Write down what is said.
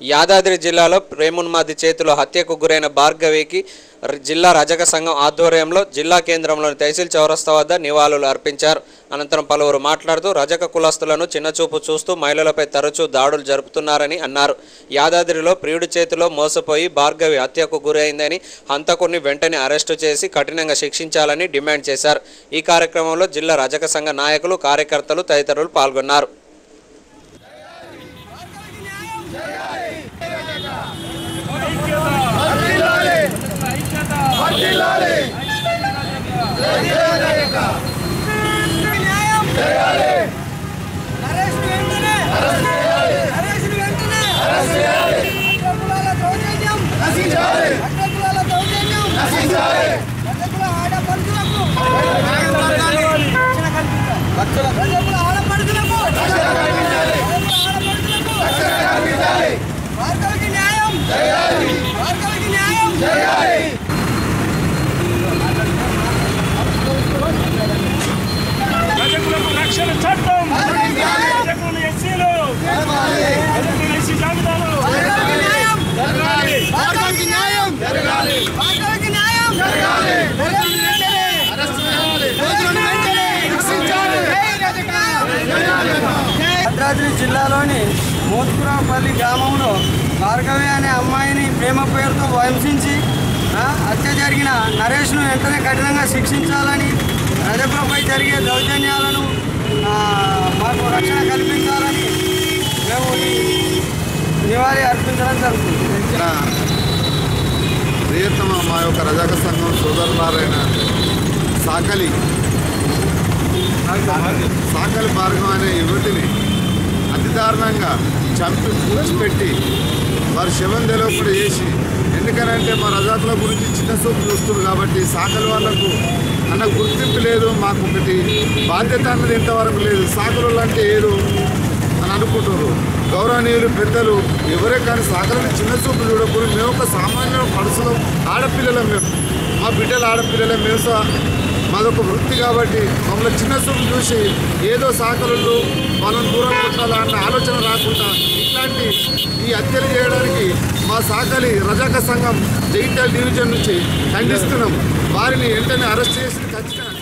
యాదాద్రి జిల్లాలో ప్రేమున్మాది చేతిలో హత్యకు గురైన భార్గవికి జిల్లా రజక సంఘం ఆధ్వర్యంలో జిల్లా కేంద్రంలోని తహసీల్ చౌరస్తా వద్ద నివాళులు అర్పించారు. అనంతరం పలువురు మాట్లాడుతూ రజక కులస్తులను చిన్నచూపు చూస్తూ మహిళలపై తరచూ దాడులు జరుపుతున్నారని అన్నారు. యాదాద్రిలో ప్రియుడి చేతిలో మోసపోయి భార్గవి హత్యకు గురైందని హంతకుని వెంటనే అరెస్టు చేసి కఠినంగా శిక్షించాలని డిమాండ్ చేశారు. ఈ కార్యక్రమంలో జిల్లా రజక సంఘ నాయకులు కార్యకర్తలు తదితరులు పాల్గొన్నారు. రక్షణ భద్రాద్రి జిల్లాలోని మోత్పురాపల్లి గ్రామంలో భార్గవి అనే అమ్మాయిని ప్రేమ పేరుతో హింసించి హత్య జరిగిన నరేష్ను వెంటనే కఠినంగా శిక్షించాలని రజకులపై జరిగే దౌర్జన్యాలను మాకు రక్షణ కల్పించాలని మేము ఈ నివాళి అర్పించడం జరుగుతుంది. ప్రియతమ మా యొక్క రజాక సంఘం సోదరులారైన సాకలి సాకలి భార్గం అనే యువతిని అతి దారుణంగా చంపి పూడ్చిపెట్టి వారు శవం తెలియకుండా చేసి ఎందుకనంటే మా రజాతుల గురించి చిన్న చూపు చూస్తున్నారు కాబట్టి సాకలి వాళ్ళకు అన్న గుర్తింపు లేదు మాకు ఒకటి బాధ్యత అన్నది ఇంతవరకు లేదు. సాకలు అంటే ఏదో అని అనుకుంటున్నారు గౌరవనీయులు పెద్దలు ఎవరే కానీ సాకలని చిన్న చూపు చూడకూడదు. మేము ఒక సామాన్య పడుసులో ఆడపిల్లలం మేము. మా బిడ్డలు ఆడపిల్లలే మేము అదొక మాదొక వృత్తి కాబట్టి మమ్మల్ని చిన్న చూపు చూసి ఏదో సహకరులు వాళ్ళని దూరం కొట్టాలా అన్న ఆలోచన రాకుండా ఇట్లాంటి ఈ హత్యలు చేయడానికి మా సాకలి రజాక సంఘం జైత డివిజన్ నుంచి ఖండిస్తున్నాం. వారిని వెంటనే అరెస్ట్ చేసి ఖచ్చితంగా